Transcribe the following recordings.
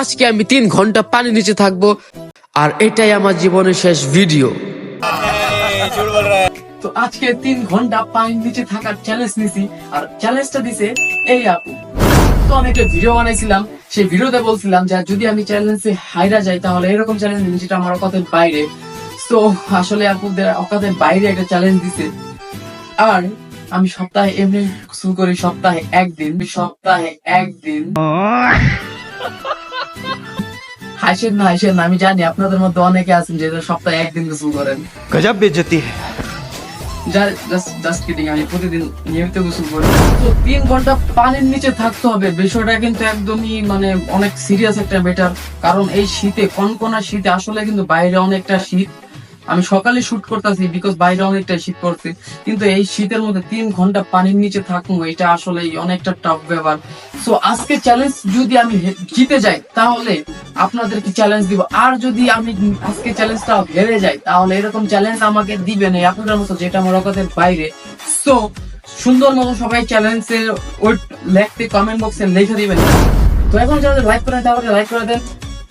আজকে আমি তিন ঘণ্টা পানি নিচে থাকব, আর এটাই আমার জীবনের শেষ ভিডিও তো আজকে তিন ঘণ্টা পানির নিচে থাকার চ্যালেঞ্জ নিছি, আর চ্যালেঞ্জটা দিছে এই আপু। তো আমি একটা ভিডিও বানাইছিলাম, সেই ভিডিওতে বলছিলাম যে যদি আমি চ্যালেঞ্জে হাইরা যাই, তাহলে এরকম চ্যালেঞ্জ নিই যেটা আমার অকাতের বাইরে। তো আসলে আপুদের অকাতের বাইরে একটা চ্যালেঞ্জ দিছে। আর আমি সপ্তাহে এমনি শুরু করি সপ্তাহে একদিন সপ্তাহে একদিন। হাসেন না হাসেন আমি জানি আপনাদের মধ্যে অনেকে আছেন যে সপ্তাহে একদিন গোসল করেন। গজব বেজতি আমি প্রতিদিন নিয়মিত গোসল করি। তো তিন ঘণ্টা পানির নিচে থাকতে হবে বিষয়টা কিন্তু একদমই মানে অনেক সিরিয়াস একটা বেটার কারণ এই শীতে কনকনা শীতে আসলে কিন্তু বাইরে অনেকটা শীত আমি সকালে শুট করতেছি বিকজ বাইরে অনেকটা শীত পড়ছে। কিন্তু এই শীতের মধ্যে তিন ঘণ্টা পানির নিচে থাকব এটা আসলে অনেকটা টাফ ব্যাপার। সো আজকে চ্যালেঞ্জ যদি আমি জিতে যাই, তাহলে আপনাদেরকে চ্যালেঞ্জ দিব। আর যদি আমি আজকে চ্যালেঞ্জটা হেরে যাই, তাহলে এরকম চ্যালেঞ্জ আমাকে দিবেন এই আপনাদের মতো যেটা আমার অকাতের বাইরে। সো সুন্দর মতো সবাই চ্যালেঞ্জের ওই লেখতে কমেন্ট বক্সে লিখে দিবেন। তো এখন যারা লাইক করেন তাহলে লাইক করে দেন।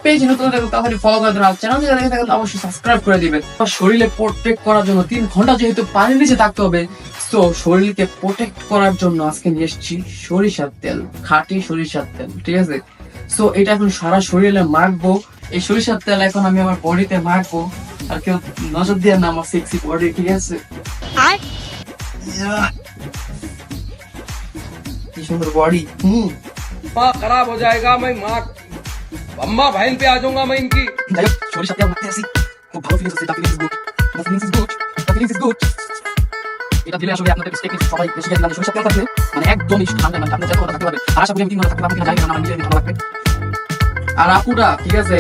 পেজ নতুন তাহলে ফলো করে ধরা চ্যানেল যদি দেখে থাকেন অবশ্যই সাবস্ক্রাইব করে দিবেন। শরীরে প্রোটেক্ট করার জন্য তিন ঘণ্টা যেহেতু পানির নিচে থাকতে হবে তো শরীরকে প্রোটেক্ট করার জন্য আজকে নিয়ে এসেছি সরিষার তেল খাঁটি সরিষার তেল ঠিক আছে? সো এটা এখন সারা শরীরে মাখবো। এই সরিষার তেল এখন আমি আমার বডিতে মাখবো। আর কেউ নজর দিয়ে না আমার সিক্সি বডি ঠিক আছে? কি সুন্দর বডি হুম। খারাপ হয়ে যায়গা মাই মাখ अम्मा बहन पे आ जाऊंगा मैं इनकी যাই হোক, সরিষার তেল মাখতে আসি খুব ভালো ফিলিংস হচ্ছে the feelings is good the feelings is good the feelings is good এটা দিলে আসলে আপনাদের স্টেক সবাই বেশি খেয়ে দিলাম সরিষার তেল থাকলে মানে একদমই ঠান্ডা মানে আপনি যত কথা থাকতে পারবেন আর আশা করি আমি তিন ঘন্টা থাকতে পারবো কিনা জানি না আমার নিজের ভালো লাগবে আর আপুটা ঠিক আছে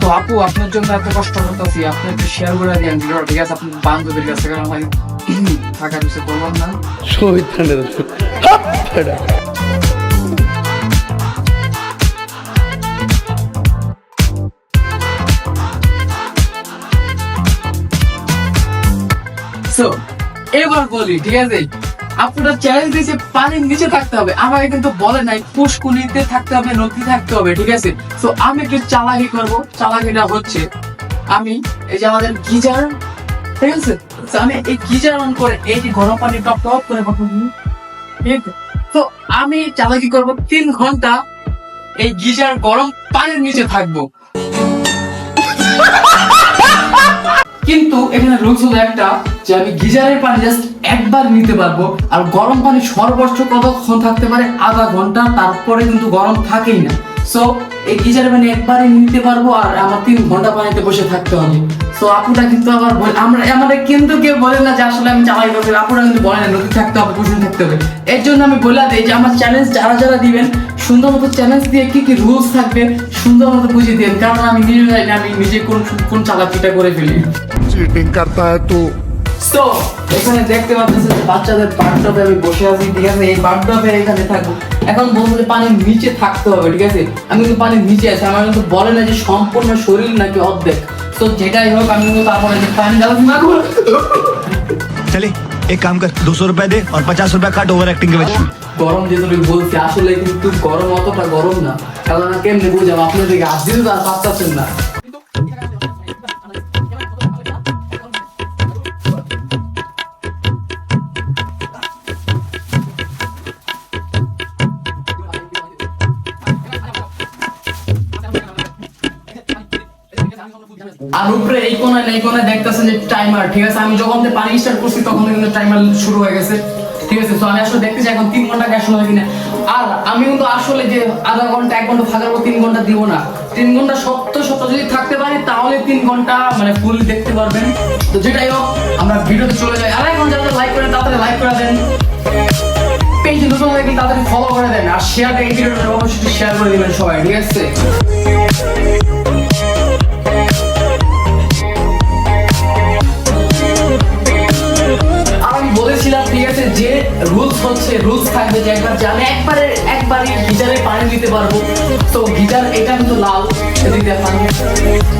তো আপু আপনার জন্য এত কষ্ট করতেছি আপনি একটু শেয়ার করে দিন ভিডিও ঠিক আছে আপনার বান্ধবীর কাছে কারণ ভাই থাকা কিছু বললাম না সো এবার বলি, ঠিক আছে? আপনারা চ্যালেঞ্জ দিয়েছে, পানির নিচে থাকতে হবে। আমাকে কিন্তু বলে নাই পুষ্কুনিতে থাকতে হবে নদী থাকতে হবে, ঠিক আছে? তো আমি একটু চালাকি করব। চালাকিটা হচ্ছে, আমি এই যে আমাদের গিজার, ঠিক আছে? আমি এই গিজার অন করে এই যে গরম পানি টপ টপ করে ঠিক আছে? তো আমি চালাকি করব তিন ঘণ্টা, এই গিজার গরম পানির নিচে থাকব। কিন্তু এখানে রুলস হলো একটা যে আমি গিজারের পানি জাস্ট একবার নিতে পারব, আর গরম পানি সর্বোচ্চ কতক্ষণ থাকতে পারে? আধা ঘণ্টা, তারপরে কিন্তু গরম থাকেই না। সো এই গিজারের মানে একবারই নিতে পারব আর আমার তিন ঘণ্টা পানিতে বসে থাকতে হবে। তো আপুটা কিন্তু আবার বলে আমরা আমাদের কিন্তু কেউ বলে না যে আসলে আমি চালাই করব আপুরা কিন্তু বলে না নদী থাকতে হবে পুষুন থাকতে হবে। এর জন্য আমি বলে দিই যে আমার চ্যালেঞ্জ যারা যারা দিবেন, সুন্দর মতো চ্যালেঞ্জ দিয়ে কী কী রুলস থাকবে, সুন্দর মতো বুঝিয়ে দিন কারণ আমি নিজে জানি আমি নিজে কোন কোন চালাকিটা করে ফেলি। চিটিং করতে হয় তো তো এখানে দেখতে পাচ্ছেন বাচ্চাদের বাথটবে আমি বসে আছি ঠিক আছে? এই বাথটবে এখানে থাকব। এখন বলব পানির নিচে থাকতে হবে ঠিক আছে? আমি কিন্তু পানির নিচে আছি আমার কিন্তু বলে না যে সম্পূর্ণ শরীর নাকি অর্ধেক। তো যেটাই হোক আমি কিন্তু তারপরে পানি জ্বালাতে না চলে এক কাম কর দুশো রুপিয়া দে আর পচাশ রুপিয়া কাট ওভার অ্যাক্টিং কে গরম যে তুমি বলছি আসলে কিন্তু গরম অতটা গরম না। কারণ কেমনি বুঝলাম আপনাদেরকে আসতে তো আর পাচ্ছেন না। আর উপরে এই কোনায় এই কোনায় দেখতেছেন যে টাইমার ঠিক আছে? আমি যখন পানি স্টার্ট করছি, তখন কিন্তু টাইমার শুরু হয়ে গেছে, ঠিক আছে? তো আমি আসলে দেখতেছি এখন তিন ঘণ্টা গ্যাস সময় কিনা। আর আমি কিন্তু আসলে যে আধা ঘণ্টা, এক ঘণ্টা থাকার পর তিন ঘণ্টা দিব না। তিন ঘণ্টা সত্য সত্য যদি থাকতে পারি, তাহলে তিন ঘণ্টা মানে ফুল দেখতে পারবেন। তো যেটাই হোক, আমরা ভিডিওতে চলে যাই। আর এখন যারা লাইক করেন তাড়াতাড়ি লাইক করে দেন। পেজ নতুন হলে তাড়াতাড়ি ফলো করে দেন। আর শেয়ার এই ভিডিওটা অবশ্যই শেয়ার করে দিবেন সবাই, ঠিক আছে? আছে যে রুলস হচ্ছে রুলস থাকবে যে একবার যে আমি একবারে একবারে গিজারে পানি দিতে পারব। তো গিজার, এটা কিন্তু লাল এদিক দিয়ে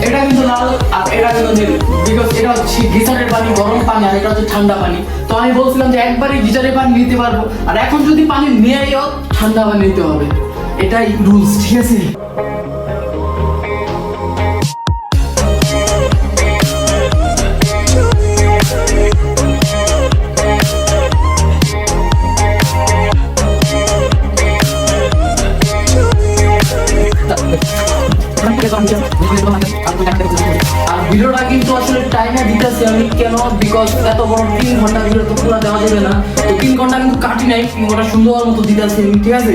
এটা কিন্তু লাল, আর এটা কিন্তু নীল বিকজ এটা হচ্ছে গিজারের পানি, গরম পানি, আর এটা হচ্ছে ঠান্ডা পানি। তো আমি বলছিলাম যে একবারে গিজারে পানি নিতে পারব, আর এখন যদি পানি নিয়েও ঠান্ডা পানি নিতে হবে। এটাই রুলস ঠিক আছে? ভিডিওটা কিন্তু আসলে টাইমে দিতেছি আমি কেন বিকজ এত বড় তিন ঘণ্টা ভিডিও তো পুরো দেওয়া যাবে না। তো তিন ঘণ্টা কিন্তু কাটি নাই, তিন ঘণ্টা সুন্দর মতো দিতেছি আমি ঠিক আছে?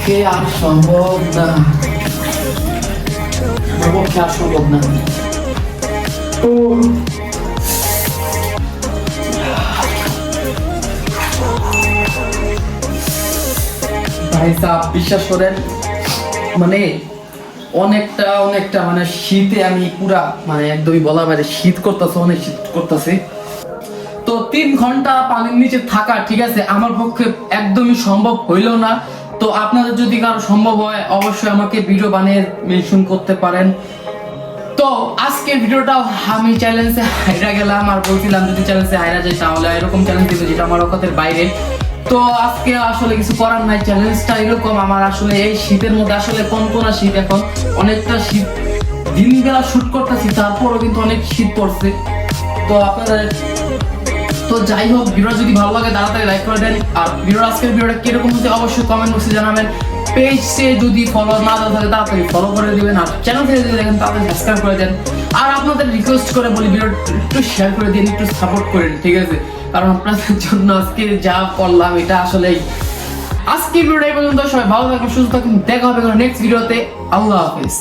পক্ষে আর সম্ভব না। ভাই সাহেব, বিশ্বাস করেন মানে অনেকটা অনেকটা মানে শীতে আমি পুরা মানে একদমই বলা বাইরে শীত করতেছে, অনেক শীত করতেছে। তো তিন ঘণ্টা পানির নিচে থাকা, ঠিক আছে, আমার পক্ষে একদমই সম্ভব হইল না। তো আপনাদের যদি কারও সম্ভব হয়, অবশ্যই আমাকে ভিডিও বানিয়ে মেনশন করতে পারেন। তো আজকের ভিডিওটা আমি চ্যালেঞ্জে হাইরা গেলাম আর বলছিলাম যদি চ্যালেঞ্জে হাইরা যাই তাহলে এরকম চ্যালেঞ্জ দিবে যেটা আমার অকাতের বাইরে। তো আজকে আসলে কিছু করার নাই চ্যালেঞ্জটা এরকম আমার আসলে এই শীতের মধ্যে আসলে কোন কোন শীত এখন। অনেকটা শীত দিন বেলা শুট করতেছি, তারপরও কিন্তু অনেক শীত পড়ছে। তো আপনারা তো যাই হোক ভিডিও যদি ভালো লাগে, তাড়াতাড়ি লাইক করে দেন। আর ভিডিও আজকের ভিডিওটা কীরকম হচ্ছে অবশ্যই কমেন্ট বক্সে জানাবেন। পেজে যদি ফলো না দেওয়া থাকে তাড়াতাড়ি ফলো করে দিবেন। আর চ্যানেল থেকে যদি দেখেন তাড়াতাড়ি সাবস্ক্রাইব করে দেন। আর আপনাদের রিকোয়েস্ট করে বলি ভিডিও একটু শেয়ার করে দিন, একটু সাপোর্ট করেন, ঠিক আছে? কারণ আপনাদের জন্য আজকে যা করলাম, এটা আসলেই আজকের ভিডিওটা এই পর্যন্ত। সবাই ভালো থাকুন সুস্থ থাকুন দেখা হবে নেক্সট ভিডিওতে আল্লাহ হাফেজ।